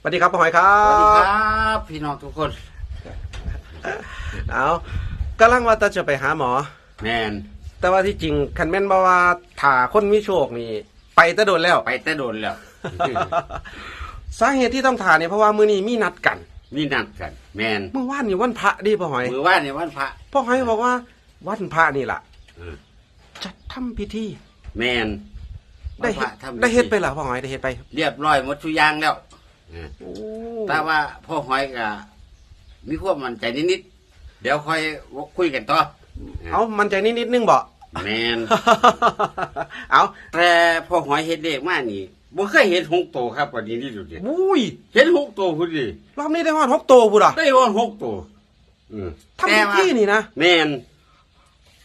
สวัสดีครับพ่อหอยครัสวัสดีบ ครับพี่น้องทุกคน เอากำลังว่าจะไปหาหมอ แมนแต่ว่าที่จริงคันแม่นบ่ว่าถ้าคนมีโชคนี่ ไปแตะโดนแล้ว ไปแต่โดนแล้ว สาเหตุที่ต้องถ่าเนี่ยเพราะว่ามื้อนี้มีนัดกัน นี่นัดกัน แมนเมื่อวานนี่วันพระดิพ่อหอย มือว่านในวันพระพ่อหอยบอกว่าวันพระนี่ล่ะ เออจะทำพิธีแมนได้วันพเฮ็ดระทำพิธีได้เฮ็ดไปเหรอพ่อหอยได้เฮ็ดไป เรียบร้อยหมดทุกอย่างแล้วเออ โอ้แต่ว่าพ่อหอยก็มีความมั่นใจนิดๆเดี๋ยวค่อยคุยกันต่อเอามันใจนิดนิดๆนึงบ่แมนเอาแต่พ่อหอยเห็นเด็กมานี่บ่เคยเห็นหกตัวครับวันนี้นี่ดูดิอุ้ยเห็นหกตัวพุ่นดิรอบนี้ได้ฮอดหกตัวพุ่นอะได้ว่าหกตัวอืมทำพิธีนี่นะแม่น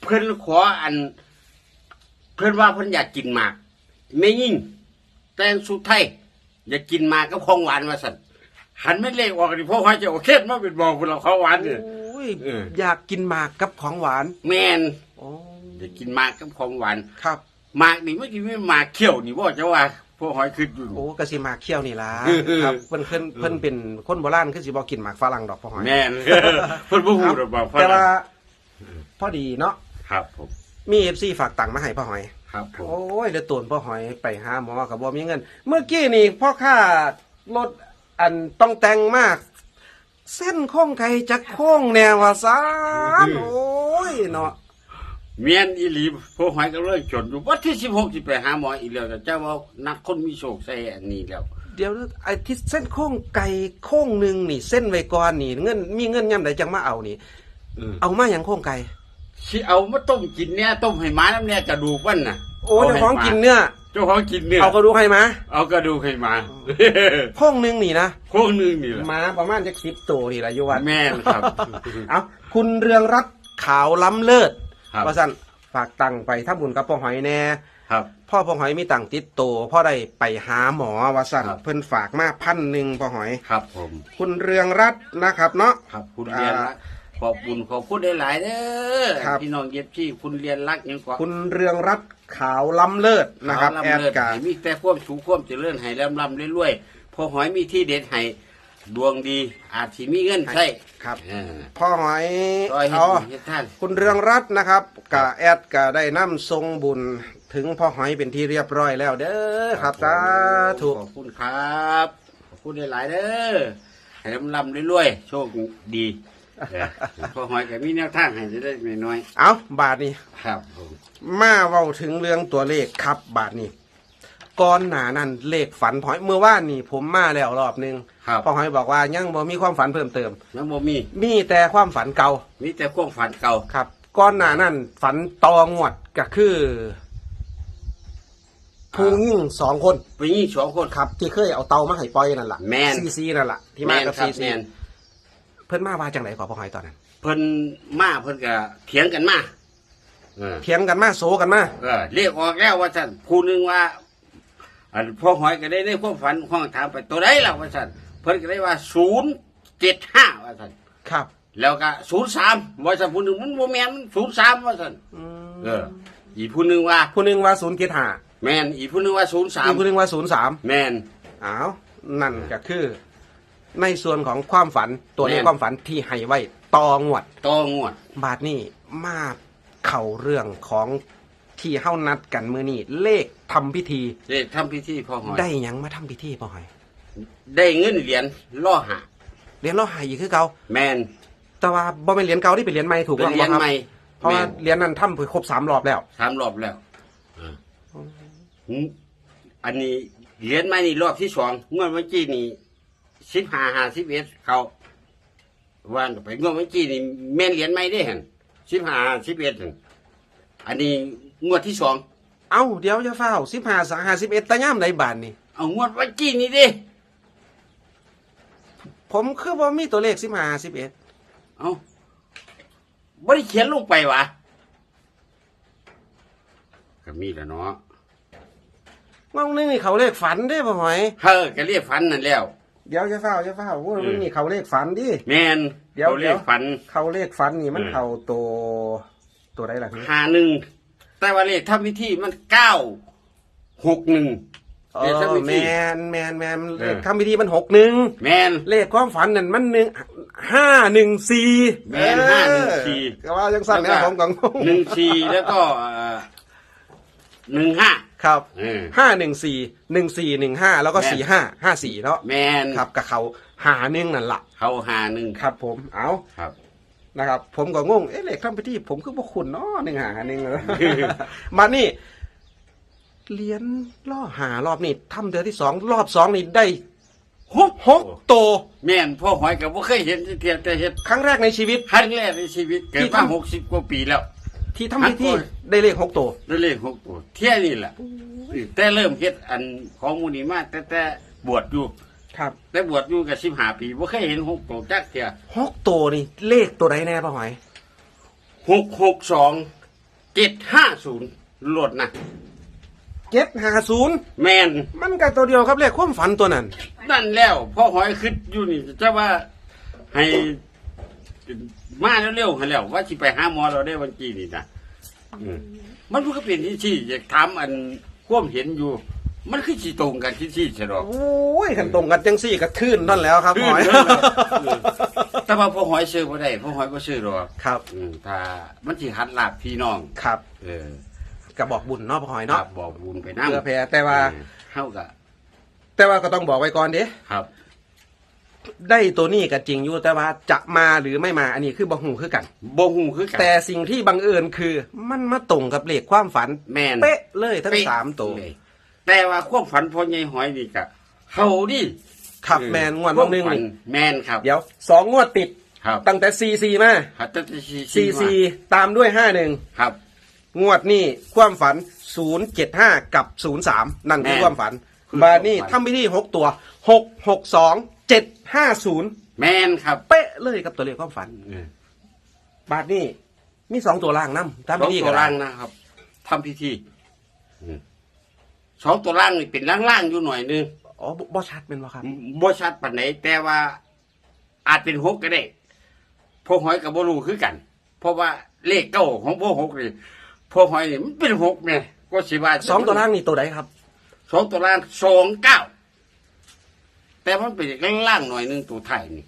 เพิ่นขออัน เพิ่นว่าเพิ่นอยากกินหมากไม่ยิ่งแต่งสุดไทย อยากกินหมากกับของหวานมาสั่นหันไม่เลขออกดิพ่อว่าจะโอเคมาเป็นบอกคุณเราของหวานเนี่ยโอ้ยเออ อยากกินหมากกับของหวานแม่นโอ้อยากกินหมากกับของหวานครับ หมากนี่ไม่กินไม่หมากเขี้ยวนี่บ่จะว่าพ่อหอยขึ้นอยู่ โอ้กะสิหมากเขี้ยวนี่ล่ะเออเออ ครับเพิ่นเพิ่นเพิ่นเป็นคนโบราณคือสิบ่กินหมากฝรั่งดอกพ่อหอยแม่นเพิ่นบ่ฮู้ดอกบอกแต่ว่าพอดีเนาะครับผมมี FC ฝากตังค์มาให้พ่อหอย ครับผม โอ้ยเดือดตูนพ่อหอยไปหาหมอกับบ่มีเงิน เมื่อกี้นี่พ่อค่ารถอันต้องแต่งมาก เส้นโค้งไก่จะโค้งแนวว่าซานโอ้ยเนาะเมียนอีหลีพ่อหอยก็เลยจนอยู่วันที่16สิไปหาหมออีกแล้วแต่เจ้าว่านักคนมีโชคใส่อันนี้แล้วเดี๋ยวนะไอ้ที่เส้นโค้งไก่โค้งหนึ่งนี่ เส้นไว้ก่อนนี่เงินมีเงินย่ำไหนจังมาเอานี่เอามาอย่างโค้งไก่ สิเอามาต้มกินเนี่ยต้มให้หมาน้ำเนี่ยกระดูกมันน่ะโอ้เจ้าของกินเนื้อเจ้าของกินเนื้อเอากระดูกให้มาเอากระดูกให้หมาโค้งหนึ่งนี่นะโค้งหนึงนี่แหละมาประมาณจะสิบตัวนี่แหละอยู่วัดแม่นครับเอาคุณเรืองรัตน์ขาวล้ำเลิศครับว่าสั่นฝากตังค์ไปถ้าบุญกับพ่อหอยแน่ครับพ่อพ่อหอยมีตังค์ติดตัวพ่อได้ไปหาหมอว่าสั่นครับเพิ่นฝากมาพันหนึ่งพ่อหอยครับผมคุณเรืองรัตน์นะครับเนาะครับคุณเรียนรักข อบคุณขอบคุณได้หลายๆเด้อครับ พี่น้องเย็บที่คุณเรียนรักยังกว่าคุณเรืองรัตน์ขาวล้ำเลิศนะครับขาวแอลำดเลิศกา ให้มีแต่ความสูงความเจริญให้ลำลำเรื่อยๆพอหอยมีที่เด็ดให้ดวงดี อาจสิมีเงินใช้ครับเออพ่อหอยซอยเฮ็ดเอาบุญเฮ็ดท่าน คุณเรืองรัตน์นะครับกะแอดกะได้นํทรงบุญถึงพ่อหอยเป็นที่เรียบร้อยแล้วเด้อครับสาธุ ขอบคุณครับ ขอบคุณหลายๆเด้อให้ลำลำเรื่อยๆ โชคดีเออ พอหอยก็มีแนวทางให้ได้ๆน้อยเอาบาทนี้ๆครับผมมาเว้าถึงเรื่องตัวเลขครับ บาทนี้ก่อนหนานั้นเลขฝันพอหอยเมื่อว่านนี่ผมมาแล้วรอบหนึงครับพ่อหอยบอกว่ายังบ่มีความฝันเพิ่มเติม แล้วบ่มีมีแต่ความฝันเก่ามีแต่ความฝันเก่าครับก่อนหน้านั้นฝันตองวดก็คือผู้หญิงสองคนไปยี่สองคน ครับที่เคยเอาเตามาให้ปล่อยนั่นล่ะแม่นซีซีนั่นล่ะที่มาแม่นกับครัซีบซีแม่นเพิ่นมาว่าจังไหนขอพ่อหอยตอนนั้นเพิ่นมาเพิ่นก็เถียงกันมาเออเถียงกันมาโซกันมาเออเรียกออกแล้วว่าท่านผู้หนึงว่า อันพ่อหอยก็ได้ในความฝันห้องถามไปตัวใดล่ะว่าท่านเพิ่นก็ได้ว่าศูนย์เจ็ดห้าว่าท่านครับ แล้วก็ศูนย์สามว่าท่านผู้หนึ่งมันโมแมนมันศูนย์สามว่าท่านอืมเออ อีกผู้หนึ่งว่า ผู้หนึงว่าศูนย์เกียรติหาแมนอีกผู้หนึ่งว่าศูนย์สามอีกผู้หนึงว่าศูนย์สามแมนอ้าวนั่นก็คือ ในส่วนของความฝันตัวเลขแม่น ความฝันที่ให้ไว้ตองวด ตองวด บาทนี้มาเข่าเรื่องของที่เฮ้านัดกันมือนี้เลขทำพิธี เด็กทำพิธีพ่อหอย ได้หยังมาทำพิธีพ่อหอยได้เงินเหรียญล่อหาเหรียญเราหายอีกคือเก่าแมนแต่ว่าบ่เป็นเหรียญเก่าที่เป็นเหรียญใหม่ถูกเป็นต้องเหรียญบ่ครับใหม่เพราะแมว่านเหรียญนั้นทำไปครบสามรอบแล้ว สามรอบแล้วเอออืมอันนี้เหรียญใหม่นี่รอบที่สองงวดเมื่อกี้นี่ สิบห้าห้าสิบเอ็ดเขาวันไปงวดเมื่อกี้นี่แม่นเหรียญใหม่ได้เห็นสิบห้าสิบเอ็ดอันนี้งวดที่สองเอ้าเดี๋ยวจะเฝ้าสิบห้าสาห้าสิบเอ็ดตะย่ามในบานนี่เอางวดเมื่อกี้นี่ดิผมคือว่ามีตัวเลขสิบห้าสิบเอ็ดเอาบ่ได้เขียนลงไปวะก็มีแล้วเนาะว่างนึงนี่เขาเลขฝันเด้พ่อหอยเฮ้อก็เรียกฝันนั่นแล้ว เดี๋ยวจะเฝ้าจะเฝ้าว่าอืมนี่เขาเลขฝันดิ แมนเดี๋ยวขาเรียกฝัน เขาเลขฝันนี่มันอืม เขาตัวตัวใดล่ะพี่หาหนึ่งแต่ว่าเลขทำพิธีมันเก้าหกหนึ่งเอเลขอทำพิแมธี นแมนแมนเออ เลขทำพิธีมันหกหนึ่งแมน เลขความฝันนั่นมันหนึ่งห้าหนึ่งสี่แม่น514 ก็ว่าจังสั้นนะผมกังงหนึ่งสี่แล้วก็หนึ่งห้า ครับเออ ห้าหนึ่งสี่หนึ่งสี่หนึ่งห้าแล้วก็แม่นสี่ห้าห้าสี่เนาะแมนครับกับเขาหาหนึ่งนั่นละเขาหาหนึ่งครับ ผมเอาครับ นะครับ ผมก็งงเอ๊ะเลขทำพิธีผมคือพวกคุณเนาะหนึ่งหาหนึ่งมานี่เหรียญล่อหารอบนี่ทำเดือนที่สองรอบสองนี่ได้หกหกโตวแม่นพ่อหอยกับว่าเคยเห็นเทียแต่เห็นครั้งแรกในชีวิต ครั้งแรกในชีวิต เกิดที่มาทำ หกสิบกว่าปีแล้ว ที่ทำพิธีครับได้เลขหกตัวได้เลขหกตัวเที่ยนี่แหละแต่เริ่มเฮ็ดอันของมูนีมาแต่แต่บวชอยู่ ครับแต่บวชอยู่กับสิบห้าปีว่าเคยเห็นหกตัวจักเทียหกตัวนี่เลขตัวใดแน่ป่ะหอยหกหกสองเจ็ดห้าศูนย์ลดนะเจ็ดหาศูนย์แมนมันก็ตัวเดียวครับเลขความฝันตัวนั้น นั่นแล้วพ่อหอยคิดอยู่นี่จะว่าให้ มาเร็วๆให้แล้วว่าสิไปหาหมอเราได้วันจีนี่นะอืมมันก็เป็นที่ที่อยากถามอันความเห็นอยู่ มันคือสิตรงกันที่ที่ใช่หรอโอ้ยขันตรงกันจังสี่กระทืนนั่นแล้วครับหอย แต่ว่าพ่อหอยซื้อบ่ได้พ่อหอยบ่ซื้อหรอกครับ อืมถ้ามันสิหัดลาบพี่น้อง ครับเออกระบอกบุญเนาะพ่อหอยครัเนาะบบอกบุญไปนำเพื่อแผ่แต่ว่าเฮาก็แต่ว่าก็ต้องบอกไว้ก่อนเด้ครับ ได้ตัวนี้ก็จริงอยู่แต่ว่าจะมาหรือไม่มาอันนี้คือบังหูคือกัน บ่ฮู้คือกันแต่สิ่งที่บังเอิญคือ มันมาตรงกับเลขความฝันแม่นเป๊ะเลยทั้งเป๊ะสามตัวเลยแต่ว่าความฝันพ่อใหญ่หอยนี่ก็เฮาดิขับแมนงวดวันหนึ่งความฝันี่แม่นครับ เดี๋ยวสองงวดติดครับตั้งแต่ซีซีมาหัดแตซีซีซีตามด้วยห้าหนึ่งครับ งวดนี่ความฝันศูนย์เจ็ดห้ากับศูนย์สามนั่นคือแม่นความฝันคือบานี่ความฝันทำพิธีหกตัวหกหกสองเจ็ดห้าศูนย์แม่นครับเป๊ะเลยกับตัวเลขความฝัน เออบาทนี่มีสองตัวล่างน้ำตามสอพิงธีตักัวนล่างนะครับทำพิธีอืมสองตัวล่างนี่เป็นล่างๆอยู่หน่อยนึงอ๋อบ่บ่ชัดเป็นวะครับ บ่ชัดปานไหนแต่ว่าอาจเป็นหกก็ได้พวกหอยกับบ่รู้คือกัน เพราะว่าเลขเก้าของพวกหกนี่พวกหอยนี่มันเป็นหกไงก็สิว่าสองตัวล่างนี่ตัวใดครับ สองตัวล่างสองเก้า แต่มันเป็นล่างๆหน่อยนึงตัวไทายนี่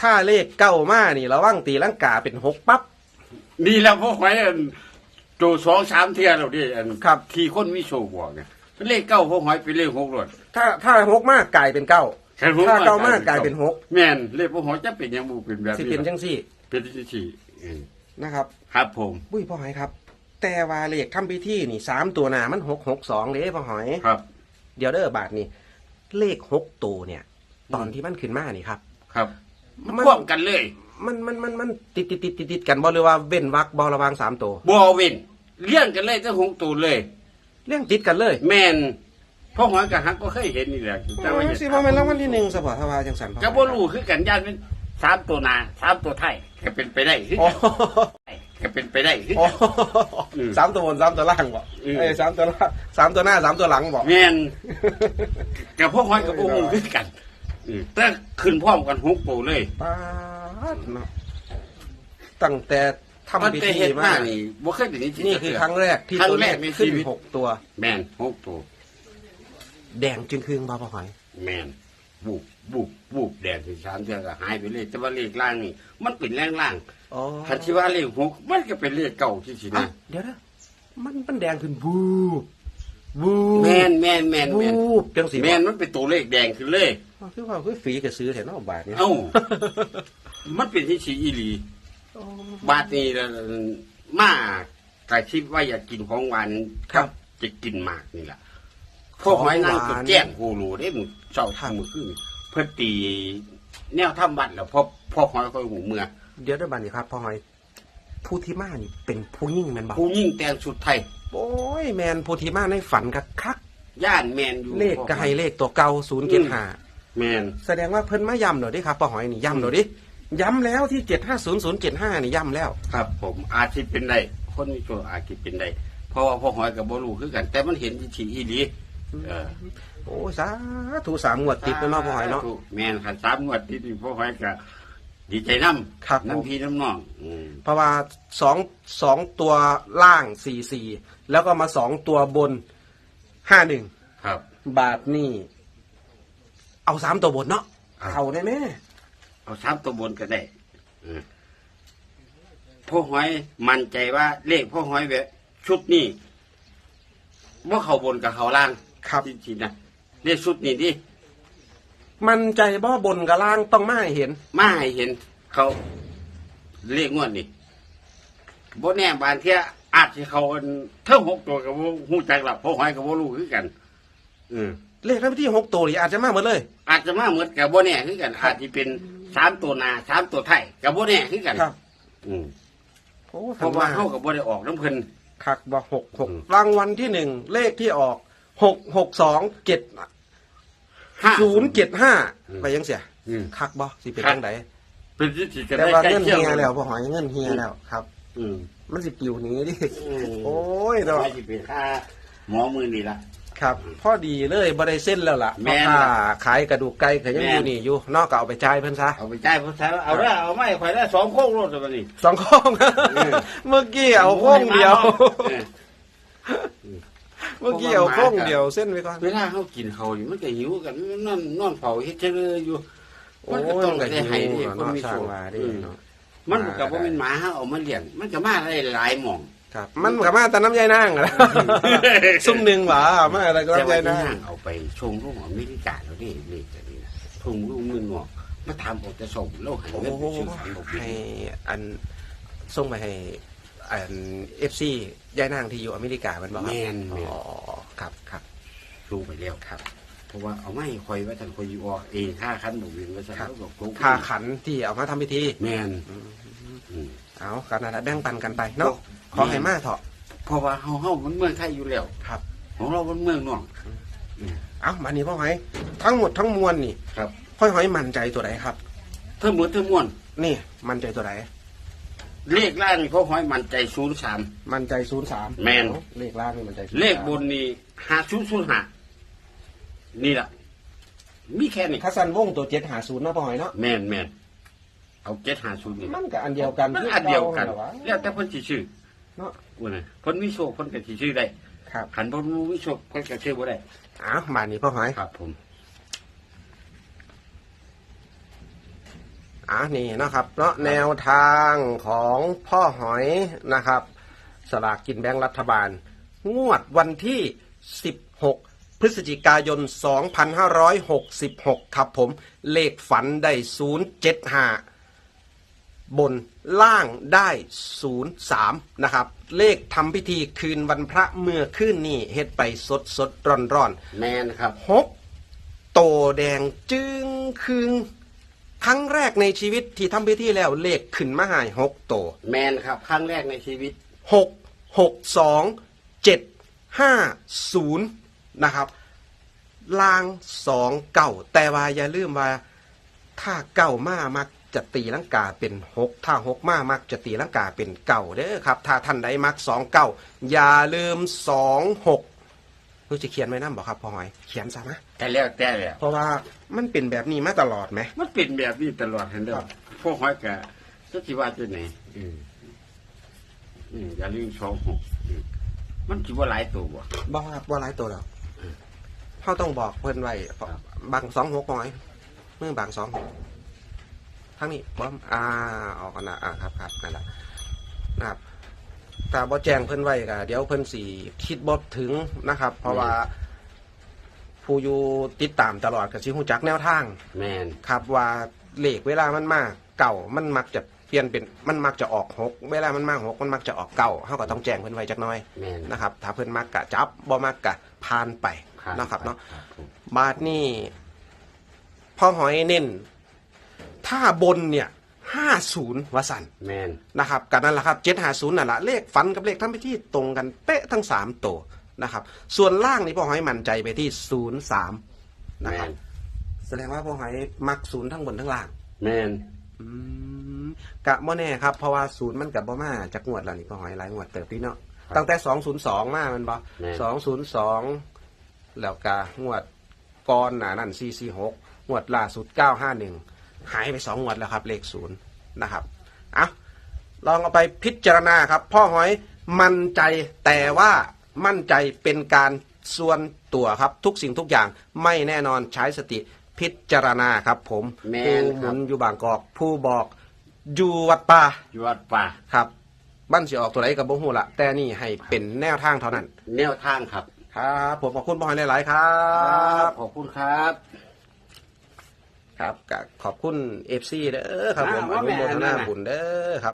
ถ้าเลขเก้ามานี่ระวังตีลังกาเป็นหกปั๊บนี่แล้วพวกหอยอันตัวสองสามเทียเราดิอันครับ ที่คนมีโชคบอกไงเลขเก้าพวกหอยเป็นเลขหกหลดถ้าถ้าหกมากกลายเป็นเก้าถ้าหกถ้าเก้ามามากกกลายเป็นหกแม่นเลขพวกหอยจะเป็นอยังบูเป็นแบบสินี้เป็นจังสี่ เป็นที่สี่เออนะครับ ครับผมบุ้ยพ่อหอยครับ แต่ว่าเลขทำพิธีนี่สามตัวหนามันหกหกสองเด้พ่อหอยครับ เดี๋ยวเด้อบาทนี่เลขหกตัวเนี่ย ตอนที่มันขึ้นมานี่ครับ ครับ มัมันนควบกันเลย มันมันมันมันติดติดติดติดติดกันบอหรือว่าเว้นวักบอระหวางสามตัวบอเวนเลี้ยงกันเลยทั้งหงตูนเลย เรื่องติดกันเลย แม่นพ่อหอยกับฮักก็เคยเห็นนี่แหละแต่ว่าโอ้ยสิว่าเป็นรางวัลที่หนึ่งสปอร์ตทวาจังสันพ่อหก็อยบ่รู้คือกันญาติเป็นสามตัวหนาสามตัวไทยก็เป็นไปได้คืออ๋อกัน ก็เป็นไปได้คือ อ๋อกันอืมสามตัวบนสามตัวล่างบอกอืม เอ้ยสามตัวล่างสามตัวหน้าสามตัวหลังบอกแม่นกับพ่อหอยกับพ่อหงคือกันอืมแต่ขึ้นพร้อมกันหกตัวเลย ปาดเนาะตั้งแต่มันทำพิแต่ธีเห็นมามานี่บ่เคยเป็นนี่คือครั้งแรกที่ครั้ตัวงเลแรขกในขึ้นชีวิตหกตัว แม่นหกตัวแดงจึงคืงบ่พ่อหอย แมน บุบบุบบุบแดงถึงสามเทือก็หายไปเลย แต่ว่าเลขล่างนี่ มันเป็นแรงล่างอ๋อคันที่ว่าเลขหกมันก็เป็นเลขเก่าที่สิอะนะเดี๋ยวนะมันมันแดงขึ้นบูบบูบแมนแมนแมนแมนบูบจังสีแมนมันเป็นตัวเลขแดงขึ้นเลยอ๋อคือว่าคือฝีกับซื้อแถวนอกบาทเนี่ยเอ้ามันเป็นที่สีอีหลีอ๋อบาทนี้ละมากแต่คิดว่าอยากกินของหวานครับจะกินหมากนี่แหละ พวกหอยนางของหวานก็แจ้งโหรูได้มึงเจ้าทำมือขึ้นเพื่อตีแนวทำบัตรแล้วพอพอหอยคอยหูเมือเดี๋ยวเดี๋ยวบัดนี้ครับพ่อหอยผู้ที่มานี่เป็นผู้ยิ่งแมนบอกผู้ยิ่งแต่งสุดไทยโอ้ยแมนผู้ที่มาในฝันกับคักย่านแมนอยู่เลขก็ให้เลขตัวเก่าศูนย์เจ็ดห้าแมนแสดงว่าเพิ่นมาย้ำหน่อยดิครับพ่อหอยนี่ย้ำหน่อยดิย้ำแล้วที่เจ็ดห้าศูนย์ศูนย์เจ็ดห้านี่ย้ำแล้ว ครับ ผมอาจจะเป็นได้คนมีโชคอาจจะเป็นได้เพราะว่าพ่อหอยกับบรูคือกัน แต่มันเห็นที่ฉีอีหลี เออโอ้ยสาธุสามงวดติดแล้วเนาะพ่อหอยเนาะ แมนขันสามงวดที่นี่พ่อหอยก็ดีใจน้ำครับผมน้ำพี่น้ำน้องอืมเพราะว่าสองสองตัวล่างสี่สี่แล้วก็มาสองตัวบนห้าหนึ่งครับ บาทนี่ เอาสามตัวบนเนาะครับเขาได้ไหมเอาสามตัวบนก็ได้เออพ่อหอยมั่นใจว่าเลขพ่อหอยแบบชุดนี้ว่าเขาบนกับเขาล่าง ครับ จริงๆนะเลขชุดนี้ดิมันใจบ่บนกับล่างต้องมาให้เห็น มาให้เห็นเขาเลขงวดนี่บ่แน่บานเที่ยอาจจะเขาอันเท่าหกตัวกับหูจักหลับพ่อหอยกับบ่รู้คือกันอืมเลขที่หกตัวนี่อาจจะมาหมดเลย อาจจะมาเหมือนกับบ่แน่คือกัน อาจจะเป็นสามตัวหนาสามตัวไทายกับบ่แน่คือกัน ครับอืมโอ้เพราะว่าเข้ากับบ่ได้ออกน้ำเพิ่นคักบ่หกหกอืมรางวัลที่หนึ่งเลขที่ออก หกหกสองเจ็ดห้า ศูนย์เจ็ดห้าอืม ไปยังเสียอืม คักบ่สิเป็นคักจังไดเป็นที่สิจะแต่ได้ว่าใกล้เงินเคียงเฮียแล้วพอหอยเงินเฮียแล้วครับ อืมมันสิปิวหนี้ดิอืมโอ้ยเนาะไม่สิเป็นค่าหมอมือนี่ละ ครับพอดีเลยบ่ได้เส้นแล้วล่ะแม่พ่อนค้าขายกระดูกไก่ก็ยังแม่อน ยู่นี่อยู่นอกก็เอาไปจ่ายเพิ่นซะเอาไปจ่ายผู้ชายว่าเอาได้อเอาไม่ข่อยได้สองโค้งรถตัวนี้ สองโค้งเออ เมื่อกี้เอาโค้งเดียว เออ เมื่อกี้เอาโค้งเดียวเส้นไว้ก่อนเวลาเขากินเขาวนี่มันก็หิวกันมันนอนนอนเผาเฮ็ดเจริญอยู่โอ้มันยก็ต้องก็ได้ให้หิวดิเนาะคนมีสร้าโชงคมาดิอืมเนาะมันก็กับว่าเป็นหมาเฮาเอามาเลี้ยงมันก็มาได้หลายหม่องครับ มันก็มาแต่น้ำยายนางอะซุ่มหนึ่งหว่ามาแต่ก็แต่น้ำว่ายายนางนางเอาไปชมลูกอเมริกาแล้วนี่นี่จะนี่นะชมลูกมือหนวกมาทำออกจะส่งแล้วให้โอ้เงินไปซื้อขันบอกให้อันส่งไปให้อัน เอฟซียายนางที่อยู่อเมริกามันบอกครับแม่นอ๋แม่นอครับครับรู้ไปแล้วครับ เพราะว่าเอาไม่คอยว่าท่านคอยอยู่ออกเองค่าคันบอกวินว่าท่านครับเขาบอกกูค่าขันที่เอามาทำพิธีแม่นอืม เอากันนะแบ่งปันกันไปเนาะขอให้มาเถอะเพราะว่าเฮาเฮามันเมืองไทยอยู่แล้ว ครับ ของเรามันเมืองนอกเอามานี่พ่อหอยทั้งหมดทั้งมวลนี่ครับพ่อหอยมั่นใจตัวไหนครับทั้งหมดทั้งมวลนี่มั่นใจตัวไหน เลขล่างนี่เขาห้อยมันใจศูนย์สาม มั่นใจศูนย์สามแม่น เลขล่างนี่มั่นใจ03เลขบนนี่ห้าศูนย์ศูนย์ห้านี่แหละมีแค่นี้คัสซันวงตัวเจ็ดหาศูนย์เนาะพ่อหอยเนาะแม่นแม่นเอาเจ็ดห้าศูนย์นี่มันก็อันเดียวกันมันอันเดียวกันคือก่าแล้วแต่เพิ่นสิชื่อเนาะว่าไงเพิ่นมีโชคเพิ่นก็สิชื่อได้ครับขันเพิ่นบ่มีโชคเพิ่นก็ชื่อบ่ได้อ้าวมานี่พ่อหอย ครับผม อะนี่นะครับเนาะแนวทางของพ่อหอยนะครับ สลากกินแบ่งรัฐบาล งวดวันที่ 16 พฤศจิกายน 2566 ครับผมเลขฝันได้ 075 บนล่างได้ 03 นะครับ เลขทำพิธีคืนวันพระเมื่อคืนนี้เฮ็ดไปสดสดร้อนร้อนๆแม่นครับหกโตแดงจึงคืง ครั้งแรกในชีวิตที่ทำพิธีแล้วเลขขึ้นมาหายหกโตแม่นครับ ครั้งแรกในชีวิตหกหกสองเจ็ดห้าศูนย์นะครับลางสองเก่าแต่ว่าอย่าลืมว่า ถ้าเก่ามามักจะตีลังกาเป็นหกถ้าหกมามักจะตีลังกาเป็นเก่าเด้อครับ ถ้าท่านใดมักสองเก่าอย่าลืมสองหก รู้จะเขียนไว้นั่นบอกครับพ่อหอย เขียนซะนะแต่แล้วแต่แล้วเพราะว่ามันเป็นแบบนี้มาตลอดไหม มันเป็นแบบนี้ตลอดเห็นเด้ครัอบพวกหอยกะจะสิว่าจะไหนอืมอืมอย่าลืมสองหกอืมมันสิว่าหลายตัวบ่บ่ครับว่าหลายตัวแล้วเขาต้องบอกเพิ่นไว้ครับบางสองหกหน่อยเมื่อบางสองหกทั้งนี้บ่อ่าออกกันนะอ่าครับครับนั่นแหละนะครับ ถ้าบ่แจ้งเพิ่นไว้ก็เดี๋ยวเพิ่นสิคิดบ่ถึงนะครับ เพราะว่า ผู้อยู่ติดตามตลอดก็สิฮู้จักแนวทาง แม่นครับว่าเลขเวลามันมาเก่ามันมักจะเปลี่ยนเป็นมันมักจะออกหกเวลามันมาหกมันมักจะออกเก่าเขาก็ต้องแจ้งเพิ่นไว้จักหน่อยแม่นนะครับ ถ้าเพิ่นมักกะจับบ่มักกะพานไปครับนะครับเนาะครับผมบาทนี่พ่อหอยเน้น ถ้าบนเนี่ย ห้าศูนย์วสันแม่นนะครับกันนั่นแหละครับเจ็ดห้าศูนย์นั่นแหละเลขฝันกับเลขทำพิธีตรงกันเป๊ะทั้งสามตัวนะครับ ส่วนล่างนี่พ่อหอยมั่นใจไปที่ศูนย์สามนะคแม่รับนแสดงว่าพ่อหอยมักศูนย์ทั้งบนทั้งล่าง แม่นอืมกะบ่แน่ครับเพราะว่าศูนย์มันกับบ่มาจากงวดแล้วนี่พ่อหอยหลายงวดเติบพี่เนาะตั้งแต่สองศูนย์สองมามันบ่แม่นสองศูนย์สองแล้วกะงวดก่อนหนานั่นสี่สี่หกงวดล่าสุดเก้าห้าหนึ่ง หายไปสองงวดแล้วครับเลขศูนย์นะครับอะลองเอาไปพิจารณาครับ พ่อหอยมั่นใจแต่ว่ามั่นใจเป็นการส่วนตัวครับ ทุกสิ่งทุกอย่างไม่แน่นอนใช้สติพิจารณาครับ ผมแม่ผู้นหครัมุบ นอยู่บางกอก ผู้บอกอยู่วัดป่าอยู่วัดป่าครับบ้านสิออกตัวไหนกับบ่ฮู้ละแต่นี่ให้เป็นแนวทางเท่านั้น แนวทางครับ ครับ ผมขอบคุณพ่อหอยหลาย ๆ ครับ ขอบคุณครับ ครับก็ขอบคุณเอฟซีเด้อครับผมอ่าอว่าแม่นุโมทนั่นนาน่ะบุญเด้อครับ